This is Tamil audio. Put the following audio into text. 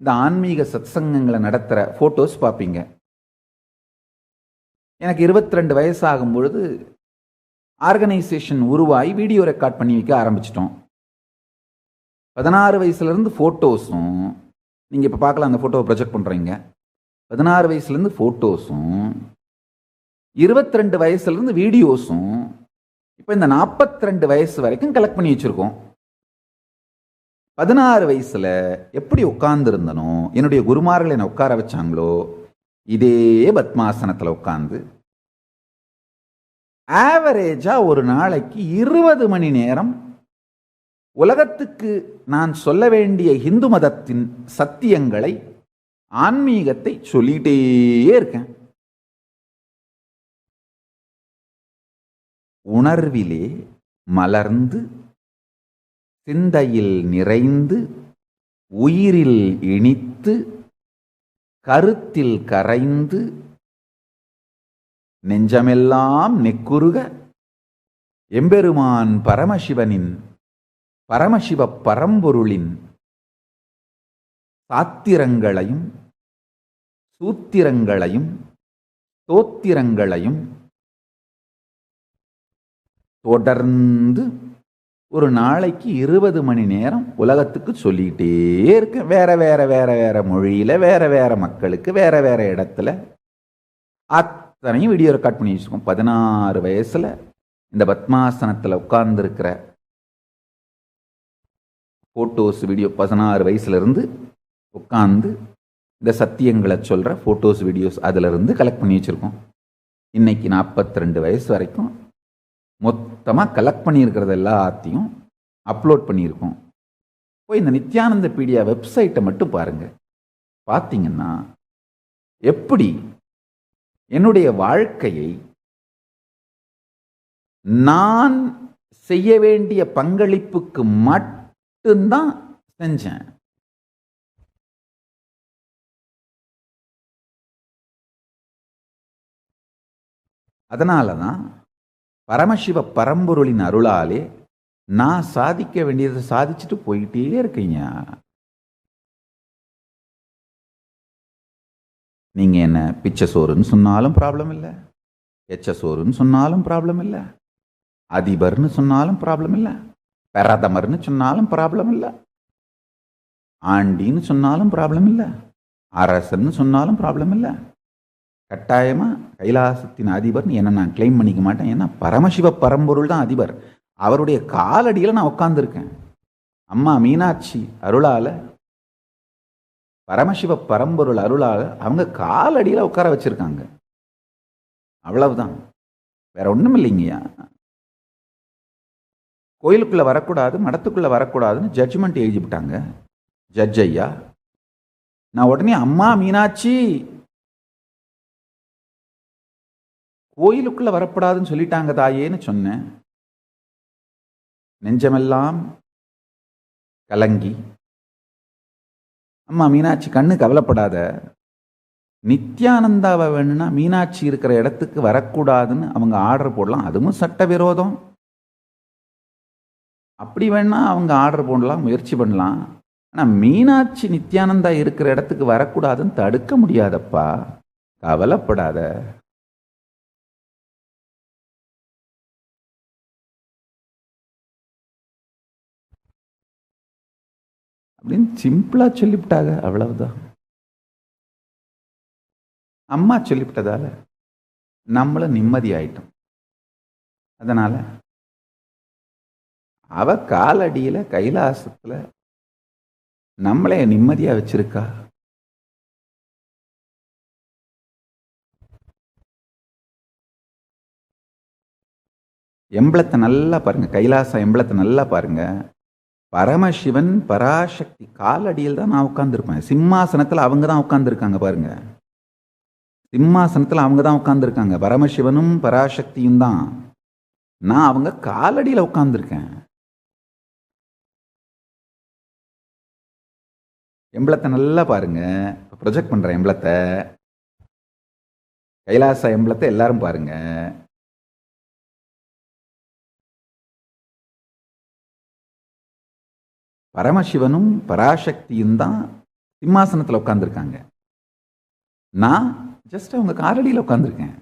இந்த ஆன்மீக சத்சங்கங்களை நடத்துகிற ஃபோட்டோஸ் பார்ப்பீங்க. எனக்கு 22 ரெண்டு வயசாகும் பொழுது ஆர்கனைசேஷன் உருவாகி வீடியோ ரெக்கார்ட் பண்ணி வைக்க ஆரம்பிச்சிட்டோம். பதினாறு வயசுலேருந்து ஃபோட்டோஸும் நீங்கள் இப்போ பார்க்கலாம் அந்த ஃபோட்டோவை ப்ரொஜெக்ட் பண்ணுறீங்க பதினாறு வயசுலேருந்து ஃபோட்டோஸும் 22 ரெண்டு வயசுலேருந்து வீடியோஸும் இப்போ இந்த 42 ரெண்டு வயசு வரைக்கும் கலெக்ட் பண்ணி வச்சுருக்கோம். பதினாறு வயசுல எப்படி உட்கார்ந்துருந்தனோ என்னுடைய குருமார்கள் என்னை உட்கார வச்சாங்களோ இதே பத்மாசனத்தில் உட்கார்ந்து ஆவரேஜா ஒரு நாளைக்கு இருபது மணி நேரம் உலகத்துக்கு நான் சொல்ல வேண்டிய இந்து மதத்தின் சத்தியங்களை ஆன்மீகத்தை சொல்லிட்டே இருக்கேன். உணர்விலே மலர்ந்து சிந்தையில் நிறைந்து உயிரில் இனித்து கருத்தில் கரைந்து நெஞ்சமெல்லாம் நெக்குருக எம்பெருமான் பரமசிவனின் பரமசிவ பரம்பொருளின் சாத்திரங்களையும் சூத்திரங்களையும் தோத்திரங்களையும் தொடர்ந்து ஒரு நாளைக்கு இருபது மணி நேரம் உலகத்துக்கு சொல்லிக்கிட்டே இருக்கேன் வேற வேற வேற வேற மொழியில வேற வேற மக்களுக்கு வேற வேற இடத்துல. அத்தனையும் வீடியோ ரெக்கார்ட் பண்ணி வச்சுருக்கோம். பதினாறு வயசுல இந்த பத்மாசனத்தில் உட்கார்ந்துருக்கிற ஃபோட்டோஸ் வீடியோ பதினாறு வயசுலேருந்து உட்காந்து இந்த சத்தியங்களை சொல்கிற ஃபோட்டோஸ் வீடியோஸ் அதிலிருந்து கலெக்ட் பண்ணி வச்சுருக்கோம். இன்றைக்கி நாற்பத்தி ரெண்டு வயசு வரைக்கும் மொத்த மொத்தமாக கலெக்ட் பண்ணியிருக்கிறது எல்லாத்தையும் அப்லோட் பண்ணியிருக்கோம். போய் இந்த நித்யானந்த பீடியா வெப்சைட்டை மட்டும் பாருங்கள் பார்த்தீங்கன்னா எப்படி என்னுடைய வாழ்க்கையை நான் செய்ய வேண்டிய பங்களிப்புக்கு மட்டும்தான் செஞ்சேன். அதனால தான் பரமசிவ பரம்பொருளின் அருளாலே நான் சாதிக்க வேண்டியதை சாதிச்சுட்டு போயிட்டே இருக்கீங்க. நீங்கள் என்ன பிச்சை சோறுன்னு சொன்னாலும் ப்ராப்ளம் இல்லை. எச்ச சோறுன்னு சொன்னாலும் ப்ராப்ளம் இல்லை. அதிபர்னு சொன்னாலும் ப்ராப்ளம் இல்லை. பிரதமர்னு சொன்னாலும் ப்ராப்ளம் இல்லை. ஆண்டின்னு சொன்னாலும் ப்ராப்ளம் இல்லை. அரசன்னு சொன்னாலும் ப்ராப்ளம் இல்லை. கட்டாயமாக கைலாசத்தின் அதிபர்னு என்ன நான் கிளைம் பண்ணிக்க மாட்டேன். ஏன்னா பரமசிவ பரம்பொருள் தான் அதிபர். அவருடைய காலடியில் நான் உட்காந்துருக்கேன் அம்மா மீனாட்சி அருளால் பரமசிவ பரம்பொருள் அருளால் அவங்க காலடியில் உட்கார வச்சுருக்காங்க. அவ்வளவுதான். வேற ஒன்றும் இல்லைங்கய்யா. கோயிலுக்குள்ளே வரக்கூடாது மடத்துக்குள்ளே வரக்கூடாதுன்னு ஜட்ஜ்மெண்ட் எழுதிவிட்டாங்க ஜட்ஜ் ஐயா நான் உடனே அம்மா மீனாட்சி கோயிலுக்குள்ள வரப்படாதுன்னு சொல்லிட்டாங்க தாயேன்னு சொன்னேன். நெஞ்சமெல்லாம் கலங்கி. அம்மா மீனாட்சி கண்ணு கவலைப்படாத. நித்யானந்தாவை வேணும்னா மீனாட்சி இருக்கிற இடத்துக்கு வரக்கூடாதுன்னு அவங்க ஆர்டர் போடலாம். அதுவும் சட்டவிரோதம். அப்படி வேணா அவங்க ஆர்டர் போடலாம் முயற்சி பண்ணலாம். ஆனால் மீனாட்சி நித்யானந்தா இருக்கிற இடத்துக்கு வரக்கூடாதுன்னு தடுக்க முடியாதப்பா. கவலைப்படாத. அப்படின்னு சிம்பிளாக சொல்லிவிட்டாங்க. அவ்வளவுதான். அம்மா சொல்லிவிட்டதால நம்மளும் நிம்மதி ஆயிட்டோம் அதனால அவ காலடியில் கைலாசத்தில் நம்மளே நிம்மதியாக வச்சிருக்கா? எம்பளத்தை நல்லா பாருங்க. கைலாச எம்பளத்தை நல்லா பாருங்க. பரமசிவன் பராசக்தி காலடியில் தான் நான் உட்காந்துருப்பேன் சிம்மாசனத்தில் அவங்க தான் உட்காந்துருக்காங்க பாருங்க. சிம்மாசனத்தில் அவங்க தான் உட்காந்துருக்காங்க பரமசிவனும் பராசக்தியும் தான். நான் அவங்க காலடியில் உட்காந்துருக்கேன் எம்பளத்தை நல்லா பாருங்க. ப்ரொஜெக்ட் பண்ணுறேன் எம்பளத்தை. கைலாச எம்பளத்தை எல்லாரும் பாருங்கள் பரமசிவனும் பராசக்தியும் தான் சிம்மாசனத்தில் உட்காந்துருக்காங்க நான் ஜஸ்ட் அவங்க காலடியில் உட்காந்துருக்கேன்